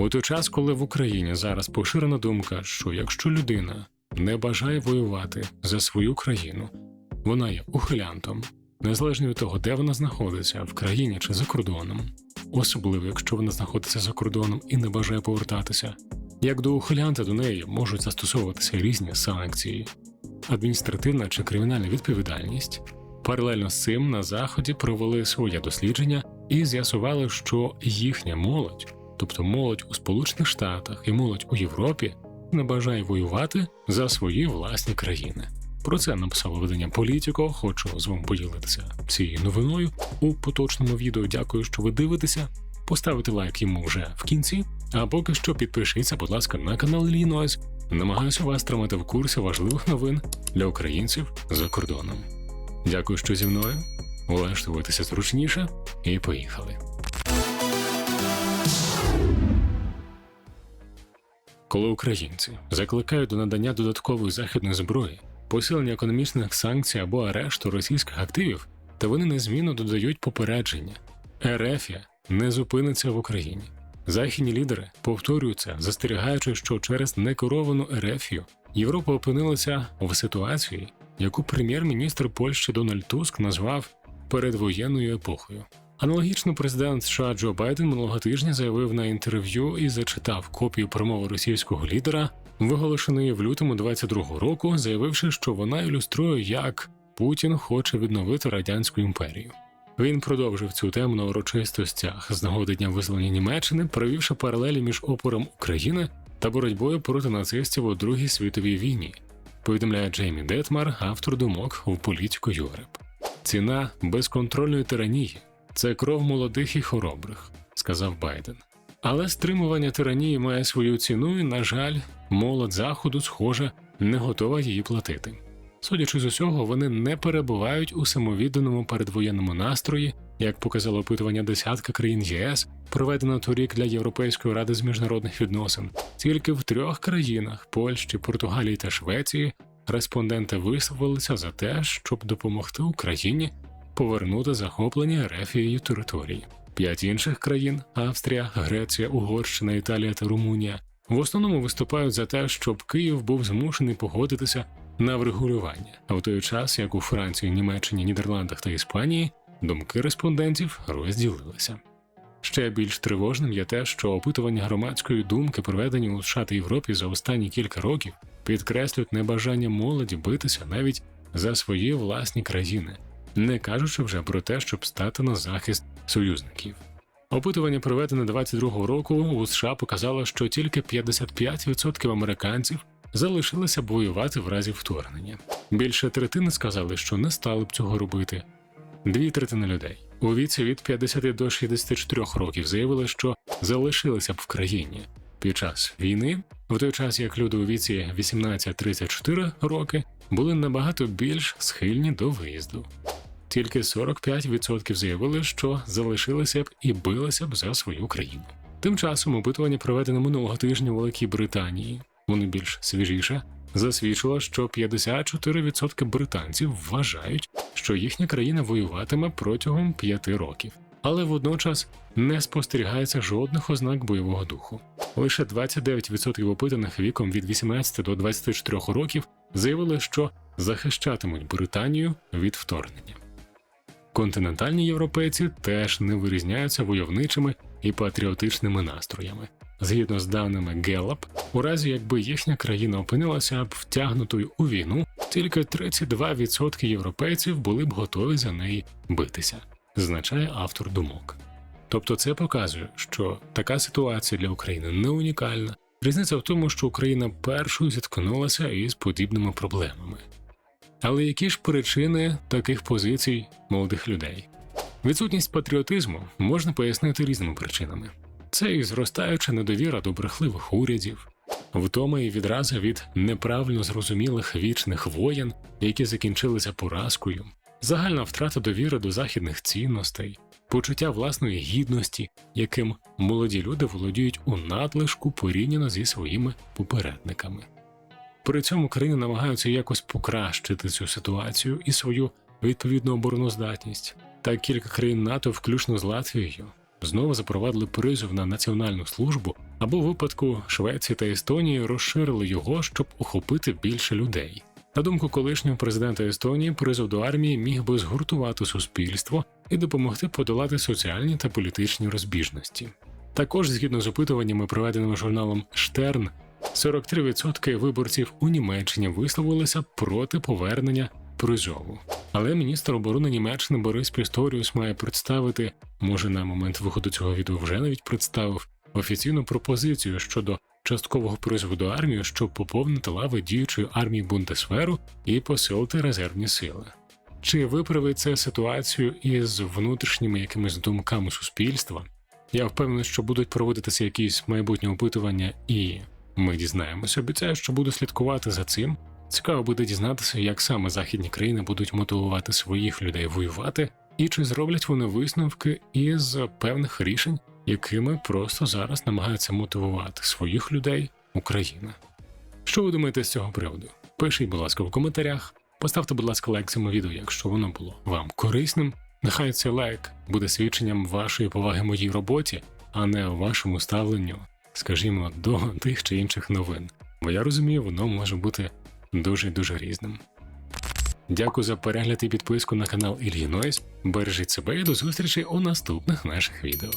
У той час, коли в Україні зараз поширена думка, що якщо людина не бажає воювати за свою країну, вона є ухилянтом, незалежно від того, де вона знаходиться, в країні чи за кордоном, особливо якщо вона знаходиться за кордоном і не бажає повертатися. Як до ухилянта до неї можуть застосовуватися різні санкції, адміністративна чи кримінальна відповідальність. Паралельно з цим на заході провели своє дослідження і з'ясували, що їхня молодь, тобто молодь у Сполучених Штатах і молодь у Європі, не бажає воювати за свої власні країни. Про це написало видання Політіко. Хочу з вами поділитися цією новиною у поточному відео. Дякую, що ви дивитеся. Поставити лайк йому вже в кінці. А поки що підпишіться, будь ласка, на канал Іллінойс. Намагаюся вас тримати в курсі важливих новин для українців за кордоном. Дякую, що зі мною. Влаштуйтеся зручніше і поїхали. Коли українці закликають до надання додаткової західної зброї, посилення економічних санкцій або арешту російських активів, то вони незмінно додають попередження. Ерефія не зупиниться в Україні. Західні лідери повторюються, застерігаючи, що через некеровану Ерефію Європа опинилася в ситуації, яку прем'єр-міністр Польщі Дональд Туск назвав передвоєнною епохою. Аналогічно президент США Джо Байден минулого тижня заявив на інтерв'ю і зачитав копію промови російського лідера, виголошеної в лютому 22-го року, заявивши, що вона ілюструє, як Путін хоче відновити радянську імперію. Він продовжив цю тему на урочистостях з нагоди дня визволення Німеччини, провівши паралелі між опором України та боротьбою проти нацистів у Другій світовій війні. Повідомляє Джеймі Детмар, автор думок у політику Юреп. Ціна безконтрольної тиранії це кров молодих і хоробрих, сказав Байден. Але стримування тиранії має свою ціну, і, на жаль, молодь заходу, схоже, не готова її платити. Судячи з усього, вони не перебувають у самовідданому передвоєнному настрої, як показало опитування десятка країн ЄС, проведено торік для Європейської ради з міжнародних відносин. Тільки в трьох країнах Польщі, Португалії та Швеції респонденти висловилися за те, щоб допомогти Україні повернути захоплені Ерефією території. П'ять інших країн Австрія, Греція, Угорщина, Італія та Румунія в основному виступають за те, щоб Київ був змушений погодитися на врегулювання. А в той час, як у Франції, Німеччині, Нідерландах та Іспанії, думки респондентів розділилися. Ще більш тривожним є те, що опитування громадської думки, проведені у США та Європі за останні кілька років, підкреслюють небажання молоді битися навіть за свої власні країни, не кажучи вже про те, щоб стати на захист союзників. Опитування, проведене 22-го року, у США показало, що тільки 55% американців залишилися б воювати в разі вторгнення. Більше третини сказали, що не стали б цього робити. Дві третини людей у віці від 50 до 64 років заявили, що залишилися б в країні під час війни, в той час як люди у віці 18-34 роки були набагато більш схильні до виїзду. Тільки 45% заявили, що залишилися б і билися б за свою країну. Тим часом опитування, проведене минулого тижня у Великій Британії, вони більш свіжіше, засвідчило, що 54% британців вважають, що їхня країна воюватиме протягом 5 років, але водночас не спостерігається жодних ознак бойового духу. Лише 29% опитаних віком від 18 до 24 років заявили, що захищатимуть Британію від вторгнення. Континентальні європейці теж не вирізняються войовничими і патріотичними настроями. Згідно з даними Gallup, у разі якби їхня країна опинилася б втягнутою у війну, тільки 32% європейців були б готові за неї битися, зазначає автор думок. Тобто це показує, що така ситуація для України не унікальна. Різниця в тому, що Україна першою зіткнулася із подібними проблемами. Але які ж причини таких позицій молодих людей? Відсутність патріотизму можна пояснити різними причинами. Це і зростаюча недовіра до брехливих урядів, втома і відраза від неправильно зрозумілих вічних воєн, які закінчилися поразкою, загальна втрата довіри до західних цінностей, почуття власної гідності, яким молоді люди володіють у надлишку порівняно зі своїми попередниками. При цьому країни намагаються якось покращити цю ситуацію і свою відповідну обороноздатність. Та кілька країн НАТО, включно з Латвією, знову запровадили призов на національну службу, або в випадку Швеції та Естонії розширили його, щоб охопити більше людей. На думку колишнього президента Естонії, призов до армії міг би згуртувати суспільство і допомогти подолати соціальні та політичні розбіжності. Також, згідно з опитуваннями, проведеними журналом Штерн, 43% виборців у Німеччині висловилися проти повернення призову. Але міністр оборони Німеччини Борис Пісторіус має представити, може на момент виходу цього відео вже навіть представив офіційну пропозицію щодо часткового призову до армії, щоб поповнити лави діючої армії Бундесверу і посилити резервні сили. Чи виправить це ситуацію із внутрішніми якимись думками суспільства? Я впевнений, що будуть проводитися якісь майбутні опитування, і ми дізнаємося. Обіцяю, що буду слідкувати за цим. Цікаво буде дізнатися, як саме західні країни будуть мотивувати своїх людей воювати, і чи зроблять вони висновки із певних рішень, якими просто зараз намагаються мотивувати своїх людей Україна. Що ви думаєте з цього приводу? Пишіть, будь ласка, в коментарях. Поставте, будь ласка, лайк цьому відео, якщо воно було вам корисним. Нехай цей лайк буде свідченням вашої поваги моїй роботі, а не вашому ставленню, скажімо, до тих чи інших новин. Бо я розумію, воно може бути дуже дуже різним. Дякую за перегляд і підписку на канал Ільї Нойс. Бережіть себе і до зустрічі у наступних наших відео.